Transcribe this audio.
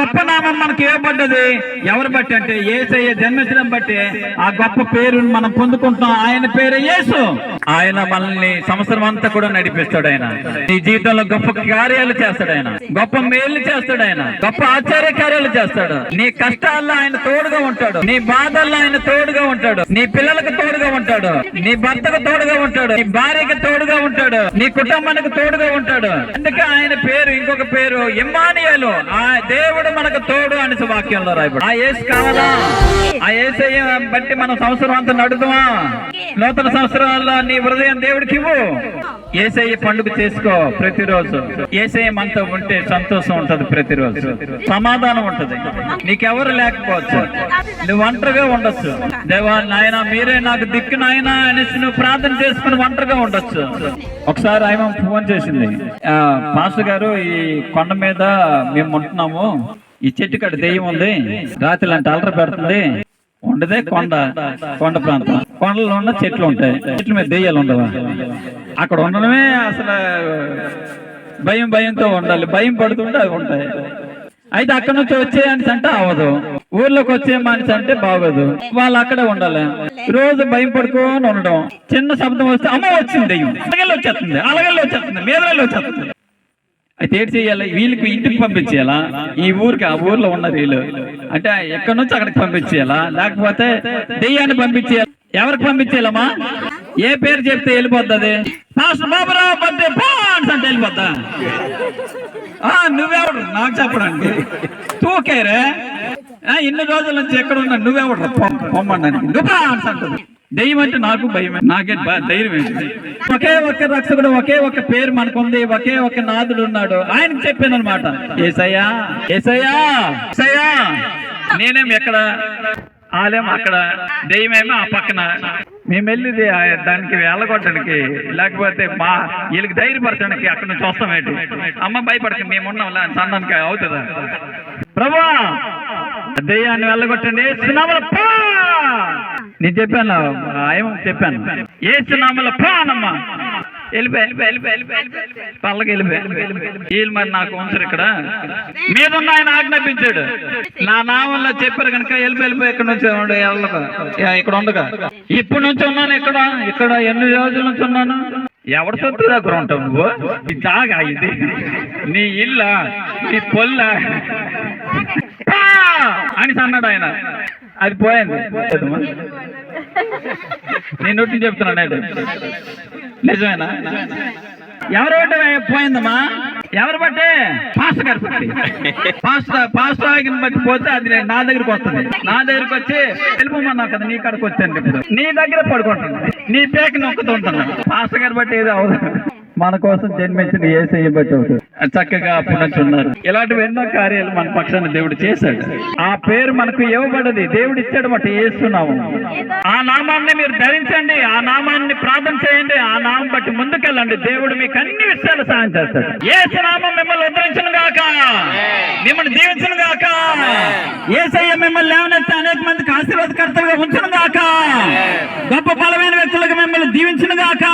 గొప్ప నామం మనకి ఇవ్వబడ్డది. ఎవరు బట్టి అంటే ఏసయ్య జన్మించడం బట్టి. ఆ గొప్ప పేరును మనం పొందుకుంటున్నాం. ఆయన పేరు యేసు. ఆయన మనల్ని సంవత్సరం అంతా కూడా నడిపిస్తాడు ఆయన. నీ జీవితంలో గొప్ప కార్యాలు చేస్తాడు ఆయన. గొప్ప మేలు చేస్తాడు ఆయన. గొప్ప ఆశ్చర్య కార్యాలు చేస్తాడు. నీ కష్టాల్లో ఆయన తోడుగా ఉంటాడు. నీ బాధల్లో ఆయన తోడుగా ఉంటాడు. నీ పిల్లలకు తోడుగా ఉంటాడు. నీ భర్తకు తోడుగా ఉంటాడు. నీ భార్యకి తోడుగా ఉంటాడు. నీ కుటుంబానికి తోడుగా ఉంటాడు. అందుకే ఆయన పేరు ఇంకొక పేరు ఇమ్మానియలు. ఆ దేవుడు మనకు తోడు అనేసి వాక్యంలో రాయబడి ఆ ఏసు కావాలా? ఆ యేసయ్య బట్టి మనం సంవత్సరం అంతా నడుదామా నూతన సంవత్సరాల్లో నీ హృదయం దేవుడికి ఇవ్వు. ఏసయ్య పండుగ చేసుకో ప్రతిరోజు. ఏసయ్య మనతో ఉంటే సంతోషం ఉంటది ప్రతిరోజు. సమాధానం ఉంటది. నీకెవరు లేకపోవచ్చు. నువ్వు ఒంటరిగా ఉండొచ్చు. దేవా నాయన మీరే నాకు దిక్కు నాయన అనేసి నువ్వు ప్రార్థన చేసుకుని ఒంటరిగా ఉండొచ్చు. ఒకసారి ఆయన ఫోన్ చేసింది. ఆ, పాస్టర్ గారు ఈ కొండ మీద మేము ఉంటున్నాము. ఈ చెట్టు కాడ దెయ్యం ఉంది. రాత్రి లాంటి అలర పెడుతుంది. ఉండదే కొండ కొండ ప్రాంతం. కొండలో ఉన్న చెట్లు ఉంటాయి. చెట్ల మీద దెయ్యాలు ఉండవా? అక్కడ ఉండడమే అసలు భయం భయంతో ఉండాలి. భయం పడుతుంటే అవి ఉంటాయి. అయితే అక్కడ నుంచి వచ్చే మనిషి అంటే అవ్వదు. ఊర్లోకి వచ్చే మనిషి అంటే బాగోదు. వాళ్ళు అక్కడే ఉండాలి. రోజు భయం పడుకొని ఉండడం. చిన్న శబ్దం వస్తే అమ్మ వచ్చింది దెయ్యం. అలగల్లో వచ్చేస్తుంది. అలగల్లో వచ్చేస్తుంది. మీదలో వచ్చేస్తుంది. అయితే ఏడు చేయాలి? వీళ్ళకి ఇంటికి పంపించేయాలా? ఈ ఊరికి ఆ ఊర్లో ఉన్నారు వీళ్ళు. అంటే ఎక్కడి నుంచి అక్కడికి పంపించేయాలా? లేకపోతే దెయ్యాన్ని పంపించేయాలి? ఎవరికి పంపించేయాలమ్మా? ఏ పేరు చెప్తే వెళ్ళిపోతుంది పాస్టర్ బాబురావు బర్త్డే పాన్స్ అంటే వెళ్ళిపోతా ఆ నువ్వెవడు నాకు చెప్పడండి. తూకేరే? ఇన్ని రోజుల నుంచి ఎక్కడ ఉన్నా నువ్వెవడు పొమ్మండి నువ్వు పాన్స్ అంటుంది. దెయ్యం అంటే నాకు భయం నాకే ధైర్యం ఏంటి? ఒకే ఒక్క రక్షకుడు ఒకే ఒక్క పేరు మనకుంది ఒకే ఒక్క నాదుడు ఉన్నాడు. ఆయనకు చెప్పాను అనమాట ఏసయ్యా ఏసయ్యా ఏసయ్యా! నేనేం ఎక్కడ? ఆలయం అక్కడ. దెయ్యమేమో ఆ పక్కన. మేము వెళ్ళింది ఆ దానికి వెళ్ళగొట్టడానికి. లేకపోతే మా వీళ్ళకి ధైర్యపరచడానికి అక్కడ నుంచి వస్తాం ఏంటి? అమ్మ భయపడక మేము ఉన్నాం సన్నానికి అవుతుందా? ప్రభా దెయ్యాన్ని వెళ్ళగొట్టండి. నేను చెప్పాను ఏమో చెప్పాను. ఏ సునామల పానమ్మా వెళ్ళిపోయి వెళ్ళిపోయి వెళ్ళిపో వెళ్ళిపో పల్లకి వీళ్ళు మరి నాకు ఉంచరు ఇక్కడ. మీద ఉన్న ఆయన ఆజ్ఞాపించాడు. నా నామంలో చెప్పారు కనుక వెళ్ళిపోయి వెళ్ళిపోయి ఇక్కడ నుంచి ఉండు, ఇక్కడ ఉండగా. ఇప్పటి నుంచి ఉన్నాను ఇక్కడ. ఇక్కడ ఎన్ని రోజుల నుంచి ఉన్నాను? ఎవరి సొత్తు దగ్గర ఉంటావు నువ్వు? నీ జాగా ఇది. నీ ఇల్ల నీ పొల్ల. అని అన్నాడు ఆయన. అది పోయింది. నేను నోటి చెప్తున్నాను నిజమేనా? ఎవరు బట్టి పోయిందమ్మా? ఎవరు బట్టే పాస్టర్ గారు బట్టి పాస్టర్ పాస్టర్ ఆగిన బట్టి పోతే అది నేను నా దగ్గరకు వస్తుంది. నా దగ్గరకు వచ్చి వెళ్ళిపోమన్నావు కదా నీ కాడికి వచ్చాను నీ దగ్గర పడుకుంటున్నాను. నీ పేక నొక్కుతుంటున్నాను పాస్టర్ గారు బట్టి ఏదో అవదు మన కోసం జన్మించిన ఏ బట్టి చక్కగా అప్పటి ఇలాంటివి ఎన్నో కార్యాలు మన పక్షాన దేవుడు చేశాడు. ఆ పేరు మనకు ఇవ్వబడది దేవుడు ఇచ్చాడు మాట ఏస్తున్నాము ఆ నామాన్ని మీరు ధరించండి. ఆ నామాన్ని ప్రార్థన చేయండి. ఆ నామం బట్టి ముందుకెళ్ళండి. దేవుడు మీకు అన్ని విషయాలు సాయం చేస్తాడు. ఏ నామం మిమ్మల్ని ఉద్ధరించను గాక. మిమ్మల్ని దీవించను గాక. ఏసయ్య మిమ్మల్ని లేవనెత్తే అనేక మందికి ఆశీర్వాదకర్తగా ఉంచను గాక. గొప్ప బలమైన వ్యక్తులకు మిమ్మల్ని దీవించను గాక.